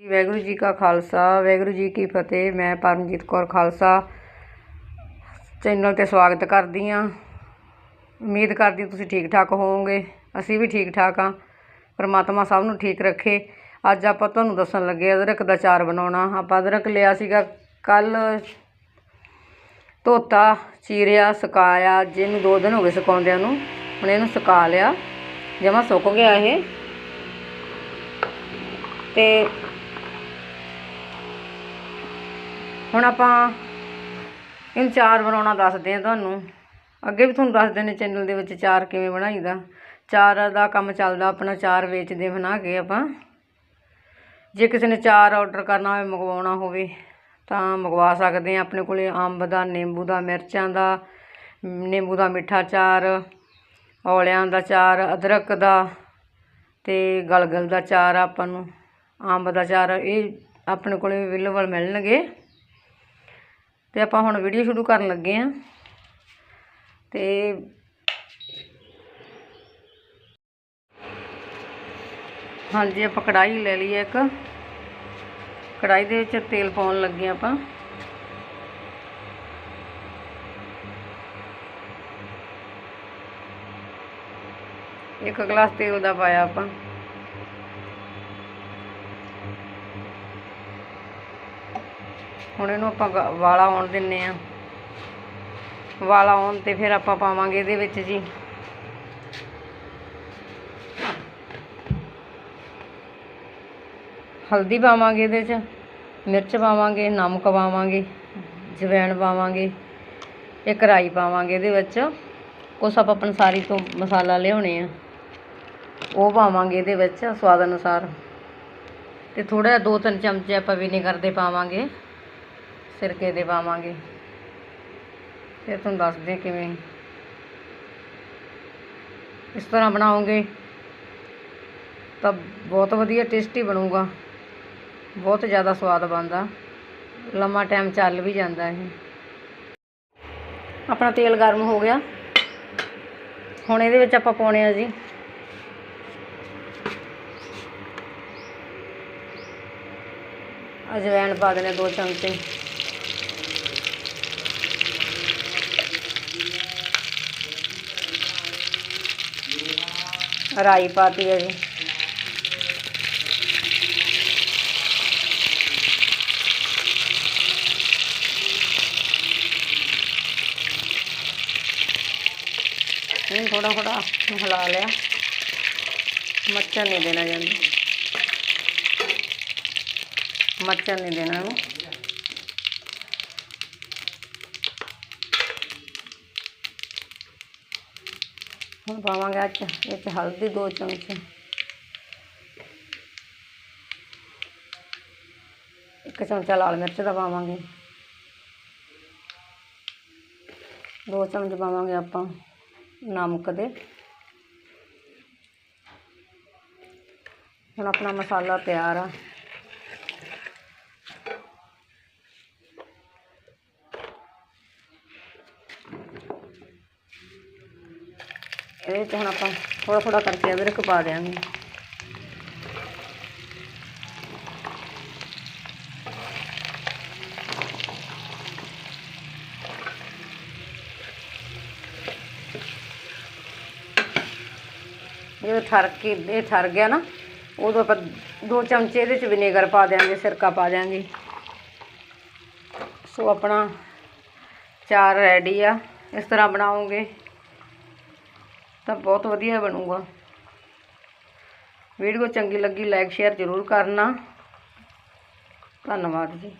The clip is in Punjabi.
ਵਾਹਿਗੁਰੂ ਜੀ ਕਾ ਖਾਲਸਾ, ਵਾਹਿਗੁਰੂ ਜੀ ਕੀ ਫਤਿਹ। ਮੈਂ ਪਰਮਜੀਤ ਕੌਰ ਖਾਲਸਾ। ਚੈਨਲ ਤੇ ਸਵਾਗਤ ਕਰਦੀ ਹਾਂ। ਉਮੀਦ ਕਰਦੀ ਤੁਸੀਂ ਠੀਕ ਠਾਕ ਹੋਵੋਗੇ। ਅਸੀਂ ਵੀ ਠੀਕ ਠਾਕ ਹਾਂ। ਪਰਮਾਤਮਾ ਸਭ ਨੂੰ ਠੀਕ ਰੱਖੇ। ਅੱਜ ਆਪਾਂ ਤੁਹਾਨੂੰ ਦੱਸਣ ਲੱਗੇ ਅਦਰਕ ਦਾ ਚਾਰ ਬਣਾਉਣਾ। ਆਪਾਂ ਅਦਰਕ ਲਿਆ ਸੀਗਾ ਕੱਲ ਧੋਤਾ, ਚੀਰਿਆ, ਸੁਕਾਇਆ। ਜਿਹਨੂੰ ਦੋ ਦਿਨ ਹੋ ਗਏ ਸੁਕਾਉਂਦਿਆਂ ਨੂੰ। ਹੁਣ ਇਹਨੂੰ ਸੁਕਾ ਲਿਆ। ਜਮਾ ਸੁੱਕ ਗਿਆ ਇਹ। ਤੇ ਹੁਣ ਆਪਾਂ ਇਹਨੂੰ ਚਾਰ ਬਣਾਉਣਾ ਦੱਸਦੇ ਹਾਂ ਤੁਹਾਨੂੰ। ਅੱਗੇ ਵੀ ਤੁਹਾਨੂੰ ਦੱਸਦੇ ਨੇ ਚੈਨਲ ਦੇ ਵਿੱਚ ਚਾਰ ਕਿਵੇਂ ਬਣਾਈਦਾ। ਚਾਰ ਦਾ ਕੰਮ ਚੱਲਦਾ ਆਪਣਾ, ਚਾਰ ਵੇਚਦੇ ਬਣਾ ਕੇ ਆਪਾਂ। ਜੇ ਕਿਸੇ ਨੇ ਚਾਰ ਆਰਡਰ ਕਰਨਾ ਹੋਵੇ, ਮੰਗਵਾਉਣਾ ਹੋਵੇ, ਤਾਂ ਮੰਗਵਾ ਸਕਦੇ ਆ ਆਪਣੇ ਕੋਲੇ ਅੰਬ ਦਾ, ਨਿੰਬੂ ਦਾ, ਮਿਰਚਾਂ ਦਾ, ਨਿੰਬੂ ਦਾ ਮਿੱਠਾ ਚਾਰ, ਔਲਿਆਂ ਦਾ ਚਾਰ, ਅਦਰਕ ਦਾ ਤੇ ਗਲਗਲ ਦਾ ਚਾਰ ਆਪਾਂ ਨੂੰ। ਅੰਬ ਦਾ ਚਾਰ, ਇਹ ਆਪਣੇ ਕੋਲੇ ਅਵੇਲੇਬਲ ਮਿਲਣਗੇ। ਤੇ ਆਪਾਂ ਹੁਣ ਵੀਡੀਓ ਸ਼ੁਰੂ ਕਰਨ ਲੱਗੇ ਆਂ। ਤੇ ਹਾਂਜੀ, ਆਪਾਂ ਕੜਾਈ ਲੈ ਲਈ ਇੱਕ। ਕੜਾਈ ਦੇ ਵਿੱਚ ਤੇਲ ਪਾਉਣ ਲੱਗੇ ਆਪਾਂ। ਇੱਕ ਗਲਾਸ ਤੇਲ ਦਾ ਪਾਇਆ ਆਪਾਂ। ਹੁਣ ਇਹਨੂੰ ਆਪਾਂ ਗ- ਵਾਲਾ ਆਉਣ ਦਿੰਨੇ ਆ। ਵਾਲਾ ਆਉਣ ਤੇ ਫਿਰ ਆਪਾਂ ਪਾਵਾਂਗੇ ਇਹਦੇ ਵਿੱਚ ਜੀ। ਹਲਦੀ ਪਾਵਾਂਗੇ ਇਹਦੇ 'ਚ, ਮਿਰਚ ਪਾਵਾਂਗੇ, ਨਮਕ ਪਾਵਾਂਗੇ, ਜਵੈਣ ਪਾਵਾਂਗੇ, ਇੱਕ ਰਾਈ ਪਾਵਾਂਗੇ ਇਹਦੇ ਵਿੱਚ। ਕੁਛ ਆਪਾਂ ਪੰਸਾਰੀ ਤੋਂ ਮਸਾਲਾ ਲਿਆਉਣੇ ਆ। ਉਹ ਪਾਵਾਂਗੇ ਇਹਦੇ ਵਿੱਚ ਸਵਾਦ ਅਨੁਸਾਰ। ਤੇ ਥੋੜਾ ਜਿਹਾ ਦੋ ਤਿੰਨ ਚਮਚੇ ਆਪਾਂ ਵਿਨੇਗਰ ਦੇ ਪਾਵਾਂਗੇ। ਸਿਰਕੇ ਦੇ ਪਾਵਾਂਗੇ। ਫਿਰ ਤੁਹਾਨੂੰ ਦੱਸਦੇ ਹਾਂ ਕਿਵੇਂ। ਇਸ ਤਰ੍ਹਾਂ ਬਣਾਓਗੇ ਤਾਂ ਬਹੁਤ ਵਧੀਆ ਟੇਸਟੀ ਬਣੂਗਾ। ਬਹੁਤ ਜ਼ਿਆਦਾ ਸਵਾਦ ਬਣਦਾ। ਲੰਮਾ ਟਾਈਮ ਚੱਲ ਵੀ ਜਾਂਦਾ ਇਹ। ਆਪਣਾ ਤੇਲ ਗਰਮ ਹੋ ਗਿਆ। ਹੁਣ ਇਹਦੇ ਵਿੱਚ ਆਪਾਂ ਪਾਉਣੇ ਆ ਜੀ। ਅਜਵਾਇਣ ਪਾ ਦੇਣੇ ਦੋ ਚਮਚੇ। ਰਾਈ ਪਾਤੀ ਹੈ ਜੀ। ਇਹ ਥੋੜਾ ਥੋੜਾ ਹਿਲਾ ਲਿਆ। ਮੱਚਣ ਨਹੀਂ ਦੇਣਾ ਜਾਂਦਾ। ਮੱਚਣ ਨਹੀਂ ਦੇਣਾ ਇਹਨੂੰ। ਹੁਣ ਪਾਵਾਂਗੇ ਅੱਜ। ਵਿੱਚ ਹਲਦੀ, ਦੋ ਚਮਚੇ। ਇੱਕ ਚਮਚਾ ਲਾਲ ਮਿਰਚ ਦਾ ਪਾਵਾਂਗੇ। ਦੋ ਚਮਚ ਪਾਵਾਂਗੇ ਆਪਾਂ ਨਮਕ ਦੇ। ਹੁਣ ਆਪਣਾ ਮਸਾਲਾ ਤਿਆਰ ਆ ਇਹਦੇ 'ਚ ਹੁਣ ਆਪਾਂ ਥੋੜਾ ਥੋੜਾ ਕਰਕੇ ਅਦਰਕ ਪਾ ਦਿਆਂਗੇ। ਜਦੋਂ ਠਰ ਕੇ ਇਹ ਠਰ ਗਿਆ ਨਾ, ਉਦੋਂ ਆਪਾਂ ਦੋ ਚਮਚੇ ਇਹਦੇ 'ਚ ਵਿਨੇਗਰ ਪਾ ਦਿਆਂਗੇ, ਸਿਰਕਾ ਪਾ ਦਿਆਂਗੇ। ਸੋ ਆਪਣਾ ਚਾਰ ਰੈਡੀ ਆ। ਇਸ ਤਰ੍ਹਾਂ ਬਣਾਉਂਗੇ ਤਾਂ ਬਹੁਤ ਵਧੀਆ ਬਣੂਗਾ। ਵੀਡੀਓ ਚੰਗੀ ਲੱਗੀ ਲਾਈਕ ਸ਼ੇਅਰ ਜ਼ਰੂਰ ਕਰਨਾ। ਧੰਨਵਾਦ ਜੀ।